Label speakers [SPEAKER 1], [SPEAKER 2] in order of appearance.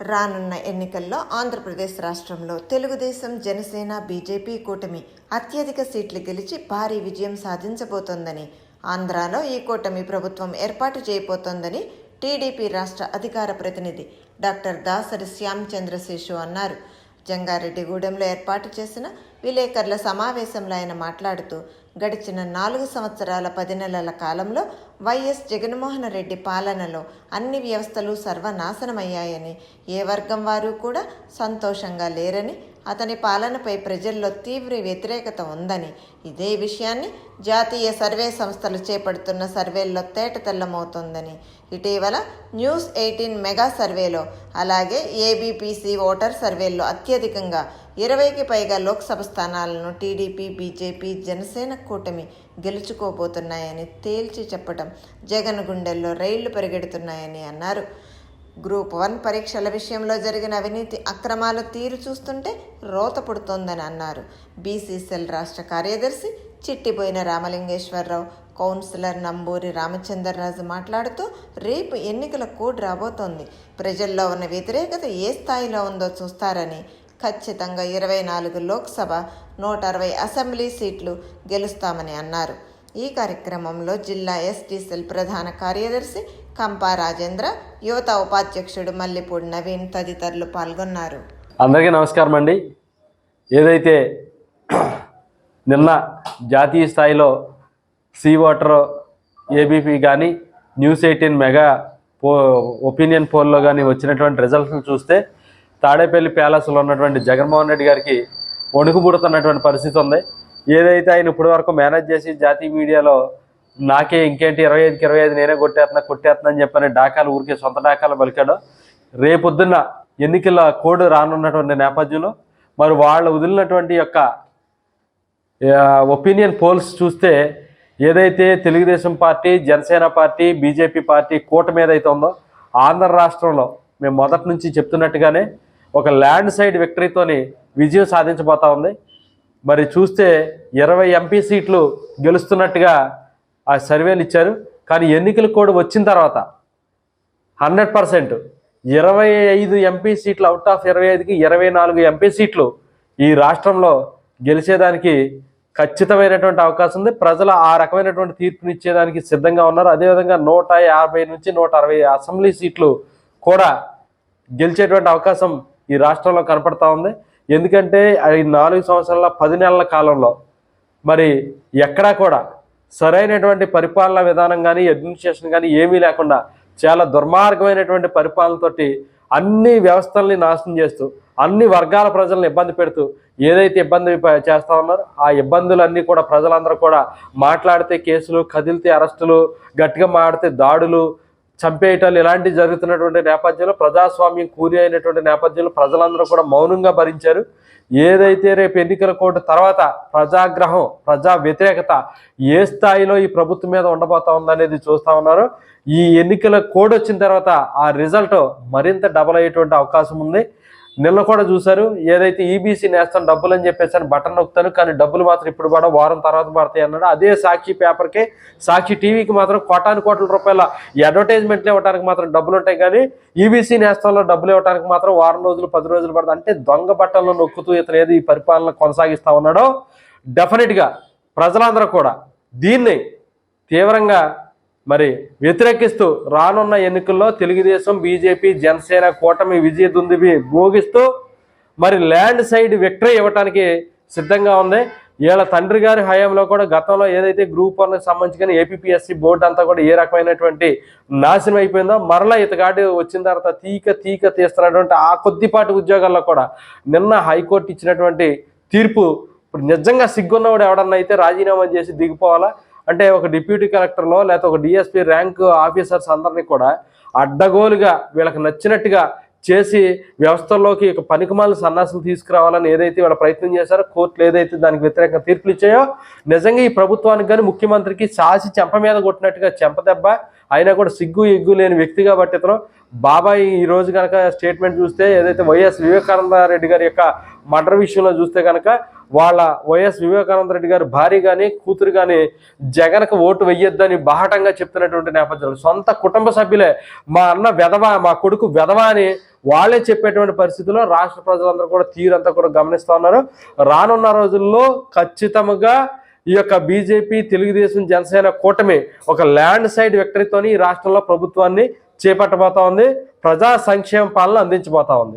[SPEAKER 1] రానున్న ఎన్నికల్లో ఆంధ్రప్రదేశ్ రాష్ట్రంలో తెలుగుదేశం జనసేన బీజేపీ కూటమి అత్యధిక సీట్లు గెలిచి భారీ విజయం సాధించబోతోందని ఆంధ్రాలో ఈ కూటమి ప్రభుత్వం ఏర్పాటు చేయబోతోందని టీడీపీ రాష్ట్ర అధికార ప్రతినిధి డాక్టర్ దాసరి శ్యామ్ చంద్రశేషు అన్నారు. జంగారెడ్డిగూడెంలో ఏర్పాటు చేసిన విలేకరుల సమావేశంలో ఆయన మాట్లాడుతూ గడిచిన నాలుగు సంవత్సరాల పది నెలల కాలంలో వైఎస్ జగన్మోహన్ రెడ్డి పాలనలో అన్ని వ్యవస్థలు సర్వనాశనమయ్యాయని ఏ వర్గం వారు కూడా సంతోషంగా లేరని అతని పాలనపై ప్రజల్లో తీవ్ర వ్యతిరేకత ఉందని ఇదే విషయాన్ని జాతీయ సర్వే సంస్థలు చేపడుతున్న సర్వేల్లో తేటతెల్లమవుతోందని. ఇటీవల న్యూస్ ఎయిటీన్ మెగా సర్వేలో అలాగే ఏబీపీసీ ఓటర్ సర్వేల్లో అత్యధికంగా ఇరవైకి పైగా లోక్సభ స్థానాలను టీడీపీ బీజేపీ జనసేన కూటమి గెలుచుకోబోతున్నాయని తేల్చి చెప్పడం జగన్ గుండెల్లో రైళ్ళు పరిగెడుతున్నాయని అన్నారు. గ్రూప్ వన్ పరీక్షల విషయంలో జరిగిన అవినీతి అక్రమాల తీరు చూస్తుంటే రోత పుడుతోందని అన్నారు. బీసీసీఎల్ రాష్ట్ర కార్యదర్శి చిట్టిపోయిన రామలింగేశ్వరరావు కౌన్సిలర్ నంబూరి రామచంద్రరాజు మాట్లాడుతూ రేపు ఎన్నికల కోడ్ రాబోతోంది. ప్రజల్లో ఉన్న వ్యతిరేకత ఏ స్థాయిలో ఉందో చూస్తారని ఖచ్చితంగా ఇరవై నాలుగు లోక్సభ నూట అరవై అసెంబ్లీ సీట్లు గెలుస్తామని అన్నారు. ఈ కార్యక్రమంలో జిల్లా ఎస్టీసీల్ ప్రధాన కార్యదర్శి కంపా రాజేంద్ర యువత ఉపాధ్యక్షుడు మల్లిపూడి నవీన్ తదితరులు పాల్గొన్నారు.
[SPEAKER 2] అందరికీ నమస్కారం అండి. ఏదైతే నిన్న జాతీయ స్థాయిలో సీ వాటర్ ఏబీపీ కానీ న్యూస్ ఎయిటీన్ మెగా పో ఒపీనియన్ పోల్లో కానీ వచ్చినటువంటి రిజల్ట్స్ని చూస్తే తాడేపల్లి ప్యాలెస్లో ఉన్నటువంటి జగన్మోహన్ రెడ్డి గారికి వణుకుబుడుతున్నటువంటి పరిస్థితి ఉంది. ఏదైతే ఆయన ఇప్పటి వరకు మేనేజ్ చేసి జాతీయ మీడియాలో నాకే ఇంకేంటి ఇరవై ఐదుకి ఇరవై ఐదు నేనే కొట్టేస్తున్నా కొట్టేస్తున్నా అని చెప్పని డాకాలు ఊరికే సొంత డాకాలు పలికాడు. రేపొద్దున్న ఎన్నికల కోడ్ రానున్నటువంటి నేపథ్యంలో మరి వాళ్ళు వదిలినటువంటి యొక్క ఒపీనియన్ పోల్స్ చూస్తే ఏదైతే Telugudesam party Janasena party BJP party కూటమి ఏదైతే ఉందో ఆంధ్ర రాష్ట్రంలో మేము మొదటి నుంచి చెప్తున్నట్టుగానే ఒక ల్యాండ్ సైడ్ విక్టరీతోని విజయం సాధించబోతా ఉంది. మరి చూస్తే ఇరవై ఎంపీ సీట్లు గెలుస్తున్నట్టుగా ఆ సర్వేలు ఇచ్చారు. కానీ ఎన్నికలు కూడా వచ్చిన తర్వాత హండ్రెడ్ పర్సెంట్ ఇరవై ఐదు ఎంపీ సీట్లు అవుట్ ఆఫ్ ఇరవై ఐదుకి ఇరవై నాలుగు ఎంపీ సీట్లు ఈ రాష్ట్రంలో గెలిచేదానికి ఖచ్చితమైనటువంటి అవకాశం ఉంది. ప్రజలు ఆ రకమైనటువంటి తీర్పునిచ్చేదానికి సిద్ధంగా ఉన్నారు. అదేవిధంగా నూట యాభై నుంచి నూట అరవై అసెంబ్లీ సీట్లు కూడా గెలిచేటువంటి అవకాశం ఈ రాష్ట్రంలో కనపడతా ఉంది. ఎందుకంటే ఈ నాలుగు సంవత్సరాల పది నెలల కాలంలో మరి ఎక్కడా కూడా సరైనటువంటి పరిపాలనా విధానం కానీ అడ్మినిస్ట్రేషన్ కానీ ఏమీ లేకుండా చాలా దుర్మార్గమైనటువంటి పరిపాలనతోటి అన్ని వ్యవస్థల్ని నాశనం చేస్తూ అన్ని వర్గాల ప్రజలను ఇబ్బంది పెడుతూ ఏదైతే ఇబ్బంది చేస్తా ఉన్నారో ఆ ఇబ్బందులన్నీ కూడా ప్రజలందరూ కూడా మాట్లాడితే కేసులు కదిలితే అరెస్టులు గట్టిగా మాడితే దాడులు చంపేయటాలు ఇలాంటివి జరుగుతున్నటువంటి నేపథ్యంలో ప్రజాస్వామ్యం కూలి అయినటువంటి నేపథ్యంలో ప్రజలందరూ కూడా మౌనంగా భరించారు. ఏదైతే రేపు ఎన్నికల కోర్టు తర్వాత ప్రజాగ్రహం ప్రజా వ్యతిరేకత ఏ స్థాయిలో ఈ ప్రభుత్వం మీద ఉండబోతా ఉందనేది చూస్తూ ఉన్నారు. ఈ ఎన్నికల కోడ్ వచ్చిన తర్వాత ఆ రిజల్ట్ మరింత డబల్ అయ్యేటువంటి అవకాశం ఉంది. నిన్న కూడా చూశారు ఏదైతే ఈబీసీ నేస్తాను డబ్బులు అని చెప్పేసి అని బటన్ నొక్కుతాను కానీ డబ్బులు మాత్రం ఇప్పుడు పడ వారం తర్వాత పడతాయి అన్నాడు. అదే సాక్షి పేపర్కి సాక్షి టీవీకి మాత్రం కోటాను కోట్ల రూపాయల అడ్వర్టైజ్మెంట్లు ఇవ్వడానికి మాత్రం డబ్బులు ఉంటాయి కానీ ఈబీసీ నేస్తంలో డబ్బులు ఇవ్వడానికి మాత్రం వారం రోజులు పది రోజులు పడుతుంది అంటే దొంగ బట్టల్లో నొక్కుతూ ఇతను ఏది ఈ పరిపాలన కొనసాగిస్తా ఉన్నాడో డెఫినెట్గా ప్రజలందరూ కూడా దీన్ని తీవ్రంగా మరి వ్యతిరేకిస్తూ రానున్న ఎన్నికల్లో తెలుగుదేశం బీజేపీ జనసేన కూటమి విజయ దుందుబి భోగిస్తూ మరి ల్యాండ్ సైడ్ విక్టరీ ఇవ్వటానికి సిద్ధంగా ఉంది. వీళ్ళ తండ్రి గారి హయాంలో కూడా గతంలో ఏదైతే గ్రూప్ వన్కి సంబంధించిన ఏపీఎస్సి బోర్డు అంతా కూడా ఏ రకమైనటువంటి నాశనం అయిపోయిందో మరలా ఇతగాడి వచ్చిన తర్వాత తీక తీక తీస్తున్నటువంటి ఆ కొద్దిపాటి ఉద్యోగాల్లో కూడా నిన్న హైకోర్టు ఇచ్చినటువంటి తీర్పు ఇప్పుడు నిజంగా సిగ్గున్నవాడు ఎవడన్నా అయితే రాజీనామా చేసి దిగిపోవాలా? అంటే ఒక డిప్యూటీ కలెక్టర్లో లేకపోతే ఒక డిఎస్పీ ర్యాంక్ ఆఫీసర్స్ అందరినీ కూడా అడ్డగోలుగా వీళ్ళకి నచ్చినట్టుగా చేసి వ్యవస్థల్లోకి ఒక పనికిమాల సన్నాసులు తీసుకురావాలని ఏదైతే వీళ్ళ ప్రయత్నం చేశారో కోర్టులు ఏదైతే దానికి వ్యతిరేకంగా తీర్పులు ఇచ్చాయో నిజంగా ఈ ప్రభుత్వానికి కానీ ముఖ్యమంత్రికి సాసి చెంప మీద కొట్టినట్టుగా చెంపదెబ్బ అయినా కూడా సిగ్గు ఎగ్గు లేని వ్యక్తి కాబట్టి ఇతను బాబాయ్ ఈ రోజు కనుక స్టేట్మెంట్ చూస్తే ఏదైతే వైఎస్ వివేకానంద రెడ్డి గారి యొక్క మర్డర్ విషయంలో చూస్తే కనుక వాళ్ళ వైఎస్ వివేకానంద రెడ్డి గారు భార్య కానీ కూతురు కానీ జగన్కు ఓటు వెయ్యొద్దని బాహటంగా చెప్తున్నటువంటి నేపథ్యంలో సొంత కుటుంబ సభ్యులే మా అన్న వెధవ మా కొడుకు వెధవ అని వాళ్ళే చెప్పేటువంటి పరిస్థితుల్లో రాష్ట్ర ప్రజలందరూ కూడా తీరంతా కూడా గమనిస్తూ ఉన్నారు. రానున్న రోజుల్లో ఖచ్చితంగా ఈ యొక్క బీజేపీ తెలుగుదేశం జనసేన కూటమి ఒక ల్యాండ్ సైడ్ విక్టరీతోని ఈ రాష్ట్రంలో ప్రభుత్వాన్ని చేపట్టబోతా ఉంది. ప్రజా సంక్షేమ పాలన అందించబోతా ఉంది.